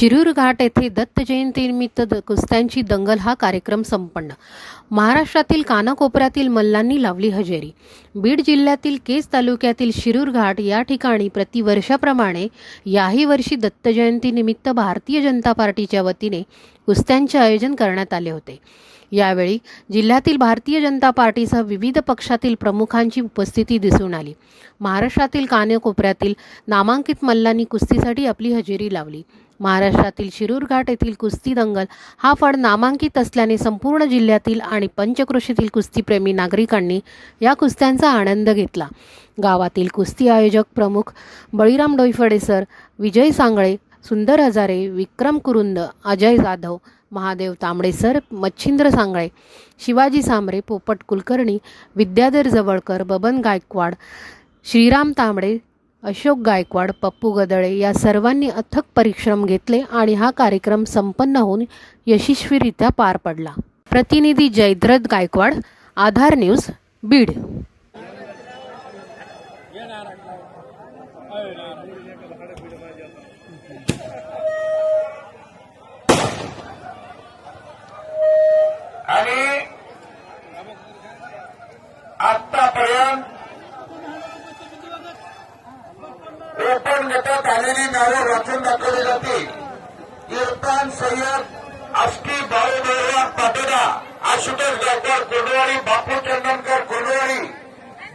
शिरूर घाट येथे दत्त जयंतीनिमित्त द- कुस्त्यांची दंगल हा कार्यक्रम संपन्न. महाराष्ट्रातील कानाकोपऱ्यातील मल्लांनी लावली हजेरी. बीड जिल्ह्यातील केस तालुक्यातील शिरूर घाट या ठिकाणी प्रतिवर्षाप्रमाणे याही वर्षी दत्त जयंतीनिमित्त भारतीय जनता पार्टीच्या वतीने कुस्त्यांचे आयोजन करण्यात आले होते. यावेळी जिल्ह्यातील भारतीय जनता पार्टीसह विविध पक्षातील प्रमुखांची उपस्थिती दिसून आली. महाराष्ट्रातील कानेकोपऱ्यातील नामांकित मल्लांनी कुस्तीसाठी आपली हजेरी लावली. महाराष्ट्रातील शिरूर घाट येथील कुस्ती दंगल हा फळ नामांकित असल्याने संपूर्ण जिल्ह्यातील आणि पंचक्रोशीतील कुस्तीप्रेमी नागरिकांनी या कुस्त्यांचा आनंद घेतला. गावातील कुस्ती आयोजक प्रमुख बळीराम डोईफडे सर विजय सांगळे सुंदर हजारे विक्रम कुरुंद अजय जाधव महादेव तांबडे सर मच्छिंद्र सांगळे शिवाजी सांबरे पोपट कुलकर्णी विद्याधर जवळकर बबन गायकवाड श्रीराम तांबडे अशोक गायकवाड पप्पू गदळे या सर्वांनी अथक परिश्रम घेतले आणि हा कार्यक्रम संपन्न होऊन यशस्वीरित्या पार पडला. प्रतिनिधी जयद्रथ गायकवाड आधार न्यूज बीड. ओपन गटात आलेली नावं वाचून दाखवली जातील कीर्तन सय्यद आष्टी बाळूदेवराव पाटोदा आशुतोष गावकर कोडवाडी बापू चंदनकर कोडवाडी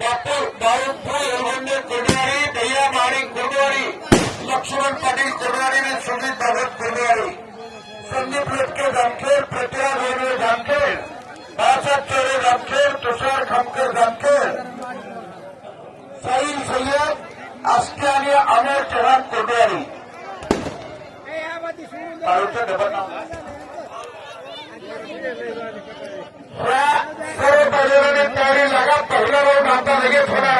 बापू बाळूभाई एलगंडे कोडवाडी दह्या माळी कोडवाडी लक्ष्मण पाटील कोडवाडी आणि सुजित भगत कोडवाडी. संदीप लटके जामखेड पृथ्वीराज रेल्वे जामखेड बाळासाहेब चोरे जामखेड तुषार खामकर जामखेड. साईल सय्यद आस्ते आणि अमोल चव्हाण कोटवाडी बाळूचं डबल नाव या सर्व बाजूने तयारी लागा पहिला राऊंड आता लगेच होणार